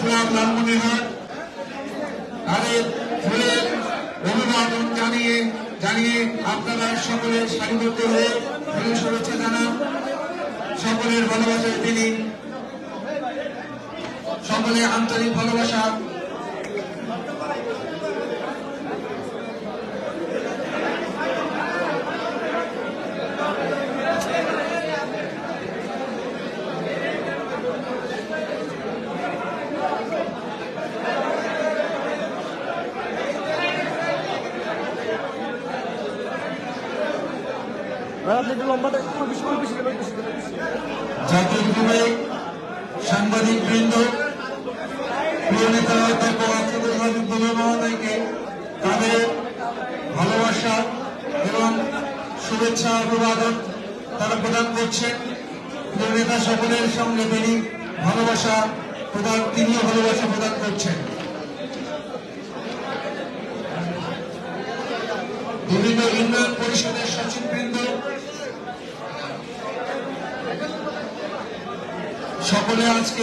Club Lalmonirhat তাদের ফুলের অভিবাদন জানিয়ে জানিয়ে আপনারা সকলে সারিবদ্ধ হয়ে ফুলের শুভেচ্ছা জানান। সকলের ভালোবাসায় তিনি। সকলে আন্তরিক ভালোবাসা জাতীয় বিভাগ সাংবাদিক বৃন্দ, প্রিয় নেতা মহোদয়কে তাদের ভালোবাসা এবং শুভেচ্ছা অভিবাদন তারা প্রদান করছেন প্রিয় নেতা সকলের সঙ্গে তিনি ভালোবাসা প্রদান, তিনিও ভালোবাসা প্রদান করছেন। বিভিন্ন ইউনিয়ন পরিষদের সকলে আজকে